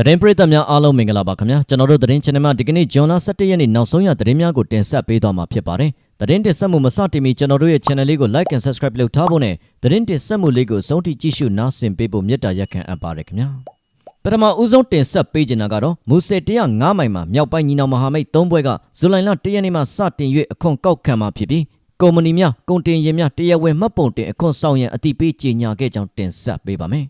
သတင်းပရိသတ်များအားလုံးမင်္ဂလာပါခင်ဗျာကျွန်တော်တို့သတင်း channel မှာဒီကနေ့ဂျွန်လ17ရက်နေ့နောက်ဆုံးရသတင်းများကိုတင်ဆက်ပေးသွားမှာဖြစ်ပါတယ်သတင်းတင်ဆက်မှုမစတင်မီကျွန်တော်တို့ရဲ့ channel လေးကို like and subscribe လုပ်ထားဖို့နဲ့သတင်းတင်ဆက်မှုလေးကိုအဆုံးထိကြည့်ရှုနားဆင်ပေးဖို့မေတ္တာရက်ခံအပ်ပါတယ်ခင်ဗျာပထမဦးဆုံးတင်ဆက်ပေးချင်တာကတော့မူဆယ်105မိုင်မှာမြောက်ပိုင်းညီနောင်မဟာမိတ်၃ဘွဲကဇူလိုင်လ1ရက်နေ့မှာစတင်၍အခွန်ကောက်ခံမှာဖြစ်ပြီးကုမ္ပဏီများကုန်တင်ယာဉ်များတရားဝင်မှတ်ပုံတင်အခွန်ဆောင်ရန်အတိပေးကြေညာခဲ့ကြောင်းတင်ဆက်ပေးပါမယ်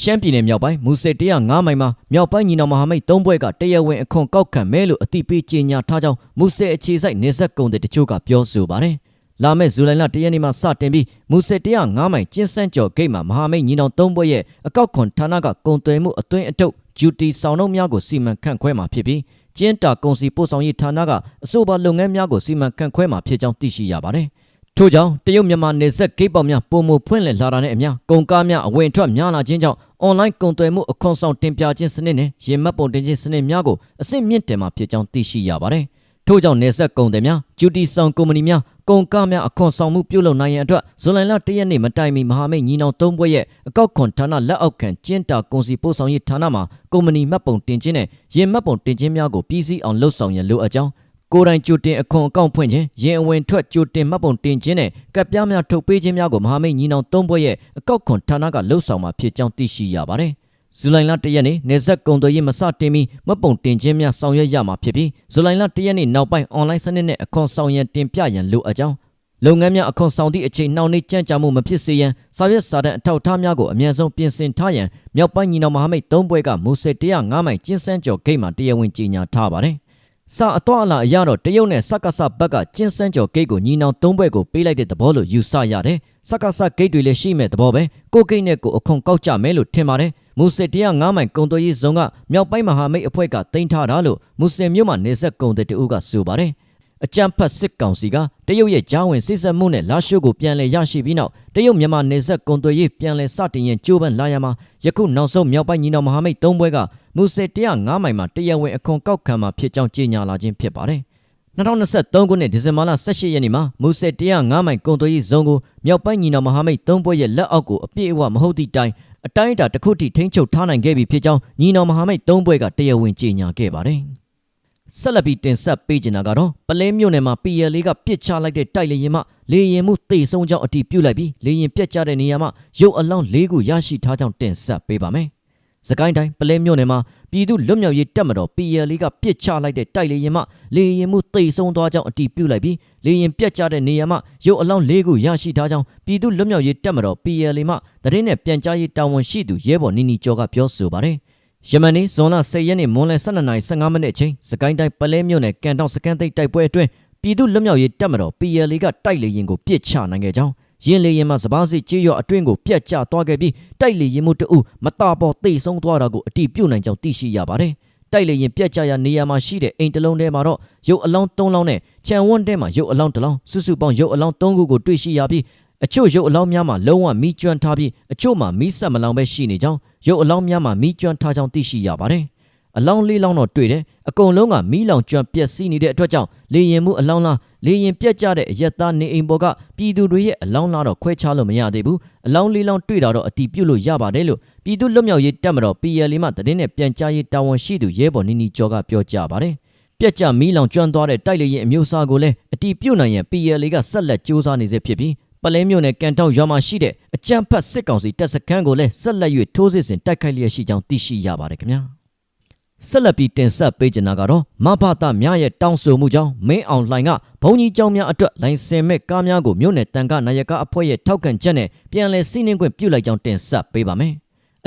ရှမ်းပြည်နယ်မြောက်ပိုင်းမူဆယ်105မိုင်မှာမြောက်ပိုင်းညီနောင်မဟာမိတ်၃ဘွဲကတရားဝင်အခွန်ကောက်ခံမဲလို့အတိပေးကြေညာထားကြောင်းမူဆယ်အခြေစိုက်နေဆက်ကုန်တဲ့တချို့ကပြောဆိုပါတယ်။လာမယ့်ဇူလိုင်လ၁ရက်နေ့မှာစတင်ပြီးမူဆယ်105မိုင်ကျင်းစန်းကျော်ဂိတ်မှာမဟာမိတ်ညီနောင်၃ဘွဲရဲ့အကောက်ခွန်ဌာနကကုန်သွယ်မှုအသွင်အတုပ်ဂျူတီဆောင်နှုန်းများကိုစီမံခန့်ခွဲမှာဖြစ်ပြီးကျင်းတာကုန်စီပို့ဆောင်ရေးဌာနကအဆိုပါလုပ်ငန်းများကိုစီမံခန့်ခွဲမှာဖြစ်ကြောင်းသိရှိရပါတယ်။ ထို့ကြောင့်တရုတ်မြန်မာနယ်စပ်ဂိတ်ပေါက်များပုံမဖွင့်လှစ်လာတာနဲ့အမျှကုန်ကားများအဝင်အထွက်များလာခြင်းကြောင့်အွန်လိုင်းကုန်သွယ်မှုအခွန်ဆောင်တင်ပြခြင်းစနစ်နဲ့ရေမှတ်ပုံတင်ခြင်းစနစ်များကိုအဆင့်မြင့်တင်မှာဖြစ်ကြောင်းသိရှိရပါတယ်။ထို့ကြောင့်နယ်စပ်ကုန်သည်များဂျူတီဆောင်ကုမ္ပဏီများကုန်ကားများအခွန်ဆောင်မှုပြုလုပ်နိုင်ရန်အတွက်ဇွန်လလ၁ရက်နေ့မတိုင်မီမဟာမိတ်ညီနောင်၃ဘွဲ့ရဲ့အကောက်ခွန်ဌာနလက်အောက်ခံကျင်းတာကုန်စီပို့ဆောင်ရေးဌာနမှာကုမ္ပဏီမှတ်ပုံတင်ခြင်းနဲ့ရေမှတ်ပုံတင်ခြင်းများကိုပြည်စည်းအောင်လှုပ်ဆောင်ရန်လိုအပ်ကြောင်း ကိုယ်တိုင်ကြိုတင်အခွန်အကောင့်ဖွင့်ခြင်းရင်အဝင်ထွက်ကြိုတင်မှတ်ပုံတင်ခြင်းနဲ့ကပ်ပြားများထုတ်ပေးခြင်းများကိုမဟာမိတ်ညီနောင်၃ဘွဲ့ရဲ့အကောက်ခွန်ဌာနကလှုပ်ဆောင်မှာဖြစ်ကြောင်းသိရှိရပါတယ်။ဇူလိုင်လ၁ရက်နေ့နေဆက်ကုံသွေးရေးမစတင်မီမှတ်ပုံတင်ခြင်းများဆောင်ရွက်ရမှာဖြစ်ပြီးဇူလိုင်လ၁ရက်နေ့နောက်ပိုင်းအွန်လိုင်းစနစ်နဲ့အခွန်ဆောင်ရန်တင်ပြရန်လိုအပ်ကြောင်းလုပ်ငန်းများအခွန်ဆောင်သည့်အချိန်နှောင့်နှေးကြမ်းကြမှုမဖြစ်စေရန်စာရွက်စာတမ်းအထောက်အထားများကိုအမြန်ဆုံးပြင်ဆင်ထားရန်မြောက်ပိုင်းညီနောင်မဟာမိတ်၃ဘွဲ့ကမူဆယ်105မိုင်ကျင်းစန်းကျော်ဂိတ်မှာတရားဝင်ကြေညာထားပါတယ်။ စာအတော့အလာအရတော့တရုတ်နဲ့စက္ကစဘက်ကကျင်းစန်းကျော်ဂိတ်ကိုညီနောင်၃ဘွဲ့ကိုပေးလိုက်တဲ့သဘောလို့ယူဆရတယ်။စက္ကစဂိတ်တွေလည်းရှိမဲ့သဘောပဲ။ကိုဂိတ်နဲ့ကိုအခွန်ကောက်ကြမယ်လို့ထင်ပါတယ်။မူဆယ်105မိုင်ကုံတော်ရေးဇုံကမြောက်ပိုင်းမဟာမိတ်အဖွဲ့ကတင်ထားတာလို့မူဆယ်မြို့မှာနေဆက်ကုံတဲ့တူကဆိုပါတယ်။ အကြံဖတ်စစ်ကောင်စီကတရုတ်ရဲ့ဂျားဝင်စစ်ဆက်မှုနဲ့လာရှိုးကိုပြန်လည်ရရှိပြီးနောက်တရုတ်မြန်မာနေဆက်ကွန်သွေးရေးပြန်လည်စတင်ရင်ကြိုးပမ်းလာရမှာယခုနောက်ဆုံးမြောက်ပိုင်းညီနောင်မဟာမိတ်၃ဘွဲကမူဆယ်105မိုင်မှာတရားဝင်အခွန်ကောက်ခံမှာဖြစ်ကြောင်းကြေညာလာခြင်းဖြစ်ပါတယ်2023ခုနှစ်ဒီဇင်ဘာလ18ရက်နေ့မှာမူဆယ်105မိုင်ကွန်သွေးရေးဇုံကိုမြောက်ပိုင်းညီနောင်မဟာမိတ်၃ဘွဲရဲ့လက်အောက်ကိုအပြည့်အဝမဟုတ်သည့်တိုင်အတိုင်းအတာတစ်ခုထိထိန်းချုပ်ထားနိုင်ခဲ့ပြီဖြစ်ကြောင်းညီနောင်မဟာမိတ်၃ဘွဲကတရားဝင်ကြေညာခဲ့ပါတယ် ဆက်လက်ပြီးတင်ဆက်ပေးချင်တာကတော့ပလဲမြို့နယ်မှာ PL ကပြစ်ချလိုက်တဲ့တိုက်လေရင်မှလေရင်မှုတေဆုံးကြောင်းအတီးပြုတ်လိုက်ပြီးလေရင်ပြက်ကျတဲ့နေရာမှာရုပ်အလောင်း၄ခုရရှိထားကြောင်းတင်ဆက်ပေးပါမယ်။စကိုင်းတိုင်းပလဲမြို့နယ်မှာပြည်သူလွတ်မြောက်ရေးတပ်မတော် PL ကပြစ်ချလိုက်တဲ့တိုက်လေရင်မှလေရင်မှုတေဆုံးသွားကြောင်းအတီးပြုတ်လိုက်ပြီးလေရင်ပြက်ကျတဲ့နေရာမှာရုပ်အလောင်း၄ခုရရှိထားကြောင်းပြည်သူလွတ်မြောက်ရေးတပ်မတော် PL မှတရင်နဲ့ပြန်ကြားရေးတာဝန်ရှိသူရဲဘော်နီနီကျော်ကပြောဆိုပါတယ်။ ယမန်နေ့ဇွန်လ10ရက်နေ့မွန်းလယ်12:15မိနစ်အချိန်စကိုင်းတိုင်းပလဲမြို့နယ်ကန်တောင်စကန်သိတ်တိုက်ပွဲအတွင်းပြည်သူ့လွတ်မြောက်ရေးတပ်မတော် PLA ကတိုက်လေရင်ကိုပြစ်ချနိုင်ခဲ့ကြောင်းရင်းလေရင်မှစပားစီကြေးရွာအတွင်းကိုပြတ်ကျသွားခဲ့ပြီးတိုက်လေရင်မှုတအုပ်မတာပေါ်တိတ်ဆုံးသွားတာကိုအတိပြုတ်နိုင်ကြောင်းသိရှိရပါတယ်။တိုက်လေရင်ပြတ်ကျရာနေရာမှာရှိတဲ့အိမ်တလုံးထဲမှာတော့ရုပ်အလောင်း၃လောင်းနဲ့ခြံဝန်းထဲမှာရုပ်အလောင်းတစ်လောင်းစုစုပေါင်းရုပ်အလောင်း၃ခုကိုတွေ့ရှိရပြီး အချို့ရုပ်အလောင်းများမှာလုံးဝမီးကျွမ်းထားပြီးအချို့မှာမီးဆက်မလောင်ပဲရှိနေကြောင်းရုပ်အလောင်းများမှာမီးကျွမ်းထားကြောင်းသိရှိရပါတယ်။အလောင်းလေးလောင်းတော့တွေ့တယ်။အကုန်လုံးကမီးလောင်ကျွမ်းပျက်စီးနေတဲ့အတွက်ကြောင့်လေရင်မှုအလောင်းလားလေရင်ပြက်ကျတဲ့အရက်သားနေအိမ်ပေါ်ကပြည်သူတွေရဲ့အလောင်းလားတော့ခွဲခြားလို့မရသေးဘူး။အလောင်းလေးလောင်းတွေ့တာတော့အတီးပြုတ်လို့ရပါတယ်လို့ပြည်သူလွတ်မြောက်ရေးတပ်မတော် PL မှတည်င်းနဲ့ပြန်ကြားရေးတာဝန်ရှိသူရဲဘော်နီနီကျော်ကပြောကြားပါတယ်။ပြက်ကျမီးလောင်ကျွမ်းသွားတဲ့တိုက်လေရင်အမျိုးအစားကိုလည်းအတီးပြုတ်နိုင်ရန် PL ကဆက်လက်စူးစမ်းနေစေဖြစ်ပြီး ပလဲမြို့နယ်ကန်တောက်ရွာမှာရှိတဲ့အကြမ်းဖက်စစ်ကောင်စီတပ်စခန်းကိုလည်းဆက်လက်၍ထိုးစစ်ဆင်တိုက်ခိုက်လျက်ရှိကြောင်းသိရှိရပါတယ်ခင်ဗျာဆက်လက်ပြီးတင်ဆက်ပေးကြတာကတော့မဖတာများရဲ့တောင်းဆိုမှုကြောင့်မင်းအောင်လှိုင်ကဘုံကြီးကျောင်းများအတွက်လိုင်စင်မဲ့ကားများကိုမြို့နယ်တန်ခနာယကအဖွဲ့ရဲ့ထောက်ခံချက်နဲ့ပြန်လည်စီးနှင်းခွင့်ပြုလိုက်ကြောင်းတင်ဆက်ပေးပါမယ်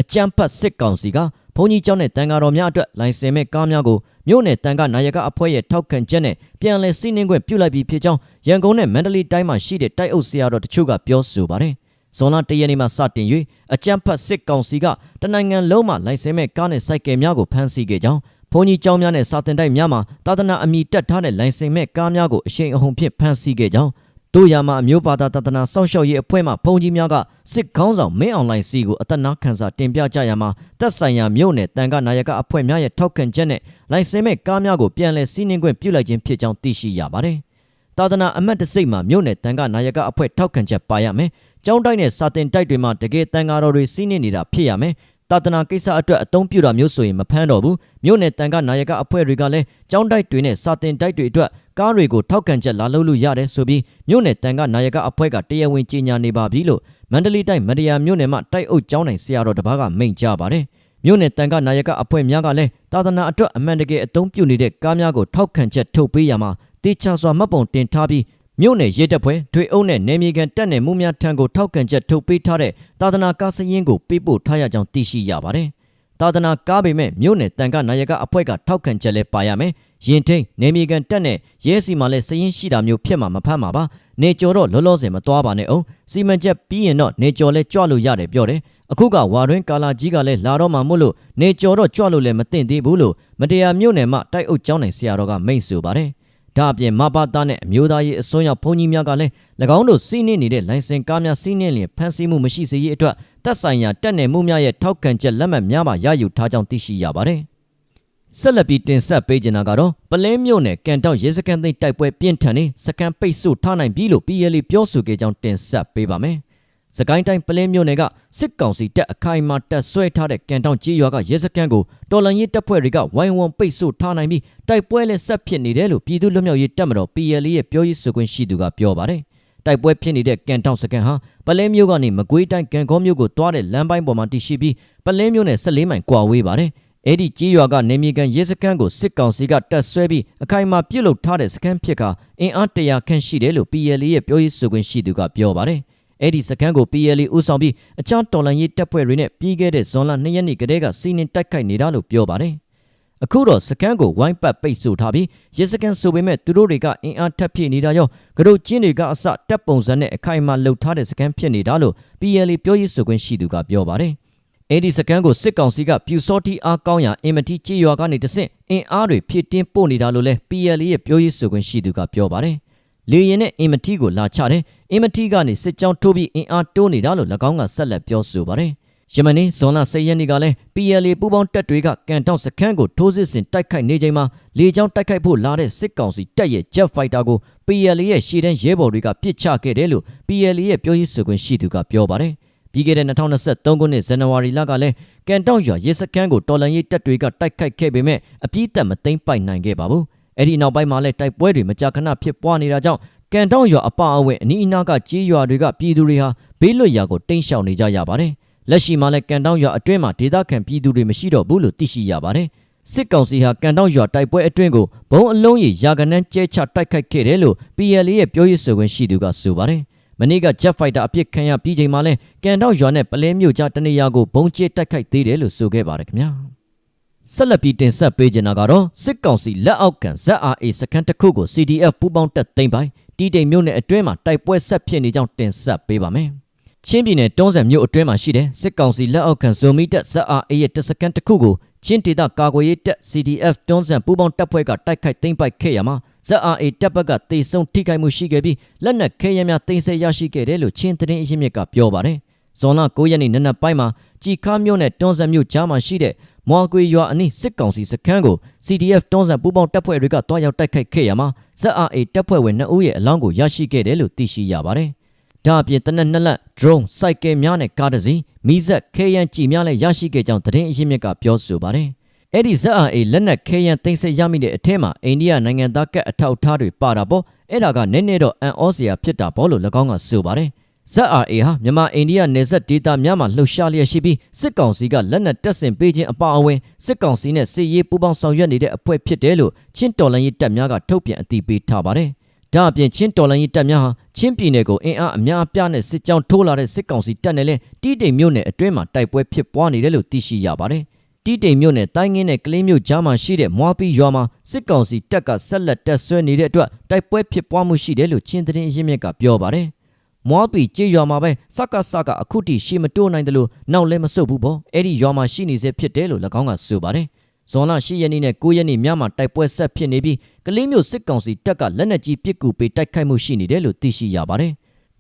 အကြမ်းဖက်စစ်ကောင်စီက ဘုံကြီးကျောင်းနဲ့တန်ခါတော်များအတွက်လိုင်စင်မဲ့ကားများကိုမြို့နယ်တန်ခနာယကအဖွဲ့ရဲ့ထောက်ခံချက်နဲ့ပြန်လည်စီးနှင်းခွင့်ပြုလိုက်ပြီးဖြစ်ကြောင်းရန်ကုန်နဲ့မန္တလေးတိုင်းမှာရှိတဲ့တိုက်အုပ်ဆရာတော်တချို့ကပြောဆိုပါတယ်။ဇွန်လ၁ရက်နေ့မှာစတင်၍အကြမ်းဖက်စစ်ကောင်စီကတနိုင်ငံလုံးမှာလိုင်စင်မဲ့ကားနဲ့စိုက်ကယ်များကိုဖမ်းဆီးခဲ့ကြောင်းဘုံကြီးကျောင်းများနဲ့စာတင်တိုက်များမှာတာသနာအမိတက်ထားတဲ့လိုင်စင်မဲ့ကားများကိုအရှိန်အဟုန်ဖြင့်ဖမ်းဆီးခဲ့ကြောင်း တို့ရမှာအမျိုးဘာသာတသနာစောင့်ရှောက်ရေးအဖွဲ့မှဘုံကြီးများကစစ်ခေါင်းဆောင်မင်းအွန်လိုင်းစီကိုအသက်နာခံစာတင်ပြကြရမှာတက်ဆိုင်ရာမြို့နယ်တန်ခနာယကအဖွဲ့များရဲ့ထောက်ခံချက်နဲ့လိုင်စင်မဲ့ကားများကိုပြန်လည်စီးနှင်းခွင့်ပြုလိုက်ခြင်းဖြစ်ကြောင်းသိရှိရပါတယ်။တာသနာအမတ်တစိတ်မှာမြို့နယ်တန်ခနာယကအဖွဲ့ထောက်ခံချက်ပါရမယ်။ကျောင်းတိုက်နဲ့စာတင်တိုက်တွေမှာတကယ်တန်ဃာတော်တွေစီးနှင်းနေတာဖြစ်ရမယ်။တာသနာကိစ္စအတွက်အသုံးပြုတာမျိုးဆိုရင်မဖမ်းတော့ဘူးမြို့နယ်တန်ခါနာယကအဖွဲ့တွေကလည်းကျောင်းတိုက်တွေနဲ့စာတင်တိုက်တွေအတွက် ကားတွေကိုထောက်ခံချက်လာလုပ်လို့ရတယ်ဆိုပြီးမြို့နယ်တန်ခါနာယကအဖွဲ့ကတရားဝင်ကြေညာနေပါပြီလို့မန္တလေးတိုင်းမတရာမြို့နယ်မှာတိုက်အုပ်ကျောင်းနိုင်ဆရာတော်တစ်ပါးကမိန့်ကြားပါတယ်မြို့နယ်တန်ခါနာယကအဖွဲ့များကလည်းတာသနာအတွက်အမှန်တကယ်အသုံးပြုနေတဲ့ကားများကိုထောက်ခံချက်ထုတ်ပေးရမှာတေချာစွာမှတ်ပုံတင်ထားပြီးမြို့နယ်ရဲတပ်ဖွဲ့ထွေအုပ်နဲ့နယ်မြေကန်တပ်နယ်မှုများထံကိုထောက်ခံချက်ထုတ်ပေးထားတဲ့တာသနာကားစရင်ကိုပေးပို့ထားရကြောင်းသိရှိရပါတယ်။ တာသနာကားပေမဲ့မြို့နယ်တန်ခါနာယကအဖွဲ့ကထောက်ခံချက်လည်းပါရမယ်။ရင်ထိန်နယ်မြေကန်တပ်နဲ့ရဲစီမှာလည်းစရင်ရှိတာမျိုးဖြစ်မှာမဖမ်းပါပါ။နေကျော်တော့လောလောဆယ်မသွားပါနဲ့အောင်။စီမံချက်ပြီးရင်တော့နေကျော်လဲကြွလို့ရတယ်ပြောတယ်။အခုကဝါတွင်းကာလာကြီးကလည်းလာတော့မှမို့လို့နေကျော်တော့ကြွလို့လည်းမသိသေးဘူးလို့မတရားမြို့နယ်မှာတိုက်အုပ်ကျောင်းနိုင်ဆရာတော်ကမိန့်ဆိုပါတယ်။ ဒါအပြင်မဘာသားနဲ့အမျိုးသားရေးအစွန်းရောက်ဘုန်းကြီးများကလည်း၎င်းတို့စီးနှင်းနေတဲ့လိုင်စင်ကားများစီးနှင်းလျင်ဖမ်းဆီးမှုမရှိစေရေးအတွက်တပ်ဆိုင်ရာတပ်နယ်မှုများရဲ့ထောက်ခံချက်လက်မှတ်များပါရယူထားကြောင်းသိရှိရပါတယ်။ဆက်လက်ပြီးတင်ဆက်ပေးကြတာကတော့ပလဲမြို့နယ်ကန်တောက်ရဲစခန်းသိမ်းတိုက်ပွဲပြင်းထန်နေစကန်ပိတ်ဆို့ထားနိုင်ပြီလို့ PLA ပြောဆိုခဲ့ကြောင်းတင်ဆက်ပေးပါမယ်။ စကိုင်းတိုင်းပလင်းမြို့နယ်ကစစ်ကောင်စီတပ်အခိုင်အမာတပ်ဆွဲထားတဲ့ကန်တောင်ကြီးရွာကရဲစခန်းကိုတော်လန်ရေးတပ်ဖွဲ့တွေကဝိုင်းဝန်းပိတ်ဆို့ထားနိုင်ပြီးတိုက်ပွဲလည်းဆက်ဖြစ်နေတယ်လို့ပြည်သူ့လွတ်မြောက်ရေးတပ်မတော် PLA ရဲ့ပြောရေးဆိုခွင့်ရှိသူကပြောပါတယ်။တိုက်ပွဲဖြစ်နေတဲ့ကန်တောင်စခန်းဟာပလင်းမြို့ကနေမကွေးတိုင်းကန်ကောမြို့ကိုတွားတဲ့လမ်းပိုင်းပေါ်မှာတည်ရှိပြီးပလင်းမြို့နဲ့14မိုင်ကွာဝေးပါတယ်။အဲ့ဒီကြီးရွာကနေမြေကန်ရဲစခန်းကိုစစ်ကောင်စီကတပ်ဆွဲပြီးအခိုင်အမာပြုတ်လုထားတဲ့စခန်းဖြစ်ကအင်အားတရာခန့်ရှိတယ်လို့ PLA ရဲ့ပြောရေးဆိုခွင့်ရှိသူကပြောပါတယ်။ အဲ့ဒီစခန်းကို PLA ဦးဆောင်ပြီးအချောင်းတော်လန်ရေးတပ်ဖွဲ့တွေနဲ့ပြီးခဲ့တဲ့ဇွန်လ2ရက်နေ့ကတည်းကစီးနင်းတိုက်ခိုက်နေတာလို့ပြောပါတယ်။အခုတော့စခန်းကိုဝိုင်းပတ်ပိတ်ဆို့ထားပြီးရဲစခန်းဆိုပေမဲ့သူတို့တွေကအင်အားထပ်ဖြည့်နေတာရောကရုတ်ချင်းတွေကအစတပ်ပုံစံနဲ့အခိုင်အမာလှုပ်ထားတဲ့စခန်းဖြစ်နေတာလို့ PLA ပြောရေးဆိုခွင့်ရှိသူကပြောပါတယ်။အဲ့ဒီစကန်ကိုစစ်ကောင်စီကပြူစောတိအားကောင်းရာအင်မတီကြေးရွာကနေတဆင့်အင်အားတွေဖြည့်တင်းပို့နေတာလို့လဲ PLA ရဲ့ပြောရေးဆိုခွင့်ရှိသူကပြောပါတယ် လေရင်နဲ့အင်မတီကိုလာချတယ်အင်မတီကနေစစ်ကြောင်းထိုးပြီးအင်အားတိုးနေတာလို့၎င်းကဆက်လက်ပြောဆိုပါတယ်ယမနေ့ဇွန်လ10ရက်နေ့ကလည်း PLA ပူးပေါင်းတပ်တွေကကန်တောက်စခန်းကိုထိုးစစ်ဆင်တိုက်ခိုက်နေချိန်မှာလေကြောင်းတိုက်ခိုက်ဖို့လာတဲ့စစ်ကောင်စီတပ်ရဲ့ Jet Fighter ကို PLA ရဲ့ရှေ့တန်းရဲဘော်တွေကပစ်ချခဲ့တယ်လို့ PLA ရဲ့ပြောရေးဆိုခွင့်ရှိသူကပြောပါတယ်ပြီးခဲ့တဲ့2023ခုနှစ်ဇန်နဝါရီလကလည်းကန်တောက်ရွာရဲစခန်းကိုတော်လန်ရေးတပ်တွေကတိုက်ခိုက်ခဲ့ပေမဲ့အပြည့်အသက်မသိမ်းပိုက်နိုင်ခဲ့ပါဘူး အဲ့ဒီနောက်ပိုင်းမှာလည်းတိုက်ပွဲတွေမကြာခဏဖြစ်ပွားနေတာကြောင့်ကန်တောင်းရွာအပအဝဲအနီးအနားကကြေးရွာတွေကပြည်သူတွေဟာဘေးလွတ်ရာကိုတိမ်းရှောင်နေကြရပါတယ်။လက်ရှိမှာလည်းကန်တောင်းရွာအတွင်းမှာဒေသခံပြည်သူတွေမရှိတော့ဘူးလို့သိရှိရပါတယ်။စစ်ကောင်စီဟာကန်တောင်းရွာတိုက်ပွဲအတွင်းကိုဘုံအလုံးကြီးရာကနန်းကျဲချတိုက်ခိုက်ခဲ့တယ်လို့ PLA ရဲ့ပြောရေးဆိုခွင့်ရှိသူကဆိုပါတယ်။မနေ့က Jet Fighter အပြစ်ခံရပြီးချိန်မှာလဲကန်တောင်းရွာနဲ့ပလဲမြို့ကြားတနေရာကိုဘုံကျဲတိုက်ခိုက်သေးတယ်လို့ဆိုခဲ့ပါတယ်ခင်ဗျာ။ ဆက်လက်ပြီးတင်ဆက်ပေးကြတာကတော့စစ်ကောင်စီလက်အောက်ခံ ZRA စခန်းတစ်ခုကို CDF ပူးပေါင်းတပ်သိမ်းပိုင်တီတိမ်မြို့နယ်အတွင်းမှာတိုက်ပွဲဆက်ဖြစ်နေကြောင်းတင်ဆက်ပေးပါမယ်။ချင်းပြည်နယ်တွန်းဆန်မြို့အတွင်းမှာရှိတဲ့စစ်ကောင်စီလက်အောက်ခံဇိုမီတပ် ZRA ရဲ့တပ်စခန်းတစ်ခုကိုချင်းဒေသကာကွယ်ရေးတပ် CDF တွန်းဆန်ပူးပေါင်းတပ်ဖွဲ့ကတိုက်ခိုက်သိမ်းပိုက်ခဲ့ရမှာ ZRA တပ်ဘက်ကတေဆုံးထိခိုက်မှုရှိခဲ့ပြီးလက်နက်ခဲယမ်းများတင်ဆက်ရရှိခဲ့တယ်လို့ချင်းသတင်းအရင်းမြစ်ကပြောပါတယ်။ဇွန်လ9ရက်နေ့နနက်ပိုင်းမှာကြည်ခါမြို့နယ်တွန်းဆန်မြို့ကြားမှာရှိတဲ့ မွာကွေရွာအနီးစစ်ကောင်စီစခန်းကို CDF တွန်းဆန်ပူးပေါင်းတပ်ဖွဲ့တွေကတွားရောက်တိုက်ခိုက်ခဲ့ရမှာ ZRA တပ်ဖွဲ့ဝင်2ဦးရဲ့အလောင်းကိုရရှိခဲ့တယ်လို့သိရှိရပါတယ်။ဒါအပြင်တနက်နှစ်လက် drone စိုက်ကယ်များနဲ့ကားတစ်စီးမိဇက်ခဲယမ်းကြည်များလည်းရရှိခဲ့ကြောင်းသတင်းအရင်းမြစ်ကပြောဆိုပါတယ်။အဲ့ဒီ ZRA လက်နက်ခဲယမ်းတင်ဆက်ရမိတဲ့အထက်မှာအိန္ဒိယနိုင်ငံသားကတ်အထောက်ထားတွေပါတာပေါ့အဲ့ဒါကနည်းနည်းတော့အန်အောစရာဖြစ်တာပေါ့လို့၎င်းကဆိုပါတယ်။ ZRA ဟာမြန်မာအိန္ဒိယနယ်စပ်ဒေသများမှာလှုပ်ရှားလျက်ရှိပြီးစစ်ကောင်စီကလက်နက်တပ်ဆင်ပေးခြင်းအပါအဝင်စစ်ကောင်စီနဲ့စစ်ရေးပူးပေါင်းဆောင်ရွက်နေတဲ့အဖွဲ့ဖြစ်တယ်လို့ချင်းတော်လှန်ရေးတပ်များကထုတ်ပြန်အသိပေးထားပါတယ်။ဒါအပြင်ချင်းတော်လှန်ရေးတပ်များဟာချင်းပြည်နယ်ကိုအင်အားအများအပြားနဲ့စစ်ကြောင်းထိုးလာတဲ့စစ်ကောင်စီတပ်နဲ့လည်းတီးတိမ်မြို့နယ်အတွင်းမှာတိုက်ပွဲဖြစ်ပွားနေတယ်လို့သိရှိရပါတယ်။တီးတိမ်မြို့နယ်တိုင်းငင်းနဲ့ကလေးမြို့ကြားမှာရှိတဲ့မွားပီရွာမှာစစ်ကောင်စီတပ်ကဆက်လက်တပ်ဆွဲနေတဲ့အတွက်တိုက်ပွဲဖြစ်ပွားမှုရှိတယ်လို့ချင်းသတင်းရင်းမြစ်ကပြောပါတယ်။ မွားပီကြေးရွာမှာပဲစကစကအခုထိရှေ့မတိုးနိုင်တယ်လို့နောက်လည်းမဆုတ်ဘူးပေါ့အဲ့ဒီရွာမှာရှိနေစေဖြစ်တယ်လို့၎င်းကဆိုပါတယ်ဇွန်လ10ရက်နေ့နဲ့9ရက်နေ့ညမှာတိုက်ပွဲဆက်ဖြစ်နေပြီးကလေးမျိုးစစ်ကောင်စီတပ်ကလက်နက်ကြီးပစ်ကူပေးတိုက်ခိုက်မှုရှိနေတယ်လို့သိရှိရပါတယ်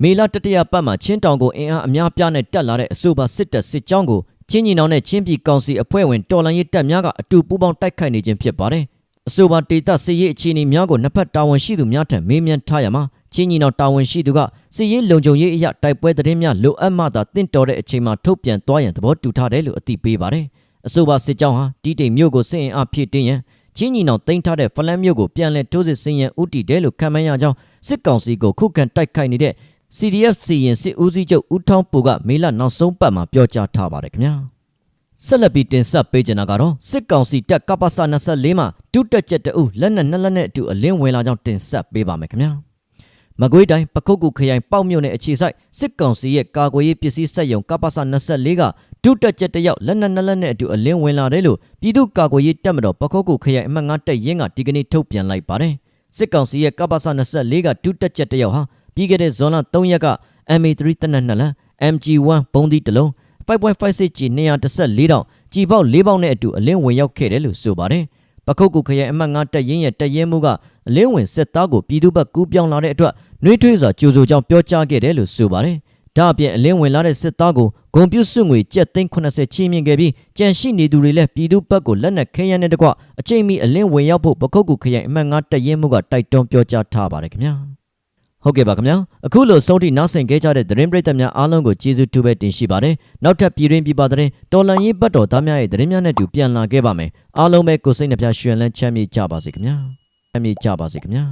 မေလတတရပတ်မှာချင်းတောင်ကိုအင်အားအများပြားနဲ့တက်လာတဲ့အဆိုပါစစ်တပ်စစ်ကြောင်းကိုချင်းညီနောင်နဲ့ချင်းပြည်ကောင်စီအဖွဲ့ဝင်တော်လန်ရေးတပ်များကအတူပူးပေါင်းတိုက်ခိုက်နေခြင်းဖြစ်ပါတယ်အဆိုပါဒေသစစ်ရေးအခြေအနေများကိုနှစ်ဖက်တာဝန်ရှိသူများထံမေးမြန်းထားရမှာ ချင်းညီနောင်တာဝန်ရှိသူကစီရေးလုံခြုံရေးအရာတိုက်ပွဲသတင်းများလိုအပ်မှသာတင့်တော်တဲ့အချိန်မှာထုတ်ပြန်သွားရန်သဘောတူထားတယ်လို့အသိပေးပါတယ်အဆိုပါစစ်ကြောင်းဟာတီးတိမ်မြို့ကိုစစ်အင်အားဖြည့်တင်းရန်ချင်းညီနောင်တင်ထားတဲ့ဖလန်မြို့ကိုပြန်လည်ထိုးစစ်ဆင်ရန်ဥတီတယ်လို့ခံမှန်းရကြောင်းစစ်ကောင်စီကိုခုခံတိုက်ခိုက်နေတဲ့ CDF စီရင်စစ်ဦးစီးချုပ်ဦးထောင်းပူကမေလနောက်ဆုံးပတ်မှာပြောကြားထားပါတယ်ခင်ဗျာဆက်လက်ပြီးတင်ဆက်ပေးကြတာကတော့စစ်ကောင်စီတပ်ကပ္ပစ24မှာတုတက်ချက်တအုပ်လက်နက်နှစ်လက်နဲ့အတူအလင်းဝင်လာကြောင်းတင်ဆက်ပေးပါမယ်ခင်ဗျာ မကွေးတိုင်းပခုတ်ကူခရိုင်ပေါက်မြို့နယ်အခြေစိုက်စစ်ကောင်စီရဲ့ကာကွယ်ရေးပစ္စည်းစက်ရုံကပ္ပစ24ကတုတက်ချက်တယောက်လက်နက်နှစ်လက်နဲ့အတူအလင်းဝင်လာတယ်လို့ပြည်သူ့ကာကွယ်ရေးတပ်မတော်ပခုတ်ကူခရိုင်အမှတ်9တပ်ရင်းကဒီကနေ့ထုတ်ပြန်လိုက်ပါတယ်စစ်ကောင်စီရဲ့ကပ္ပစ24ကတုတက်ချက်တယောက်ဟာပြီးခဲ့တဲ့ဇွန်လ3ရက်က MA3 တနက်နှစ်လက် MG1 ဘုံဒီတစ်လုံး 5.56 G 214တောင်ကြည်ပေါက်၄ပေါက်နဲ့အတူအလင်းဝင်ရောက်ခဲ့တယ်လို့ဆိုပါတယ်။ပခုတ်ကူခရိုင်အမှတ်9တပ်ရင်းရဲ့တပ်ရင်းမှုက အလင်းဝင်စစ်သားကိုပြည်သူ့ဘက်ကူးပြောင်းလာတဲ့အတွက်နှွေးထွေးစွာကြိုဆိုကြောင်းပြောကြားခဲ့တယ်လို့ဆိုပါတယ်။ဒါအပြင်အလင်းဝင်လာတဲ့စစ်သားကိုဂုံပြုတ်စွငွေကျပ်သိန်း80ချီးမြှင့်ခဲ့ပြီးကြံရှိနေသူတွေလည်းပြည်သူ့ဘက်ကိုလက်နက်ခဲယမ်းနဲ့တကွအချိန်မီအလင်းဝင်ရောက်ဖို့ပခုတ်ကူခရိုင်အမှတ်9တပ်ရင်းမှုကတိုက်တွန်းပြောကြားထားပါတယ်ခင်ဗျာ။ဟုတ်ကဲ့ပါခင်ဗျာအခုလိုဆုံးထိနောက်ဆင်ခဲ့ကြတဲ့သတင်းပရိသတ်များအားလုံးကိုကျေးဇူးတူပဲတင်ရှိပါတယ်နောက်ထပ်ပြည်တွင်းပြည်ပသတင်းတော်လန်ရေးဘတ်တော်သားများရဲ့သတင်းများနဲ့တူပြန်လာခဲ့ပါမယ်အားလုံးပဲကိုယ်စိတ်နှပြရွှင်လန်းချမ်းမြေ့ကြပါစေခင်ဗျာ ချမ်းမြေ့ကြပါစေခင်ဗျာ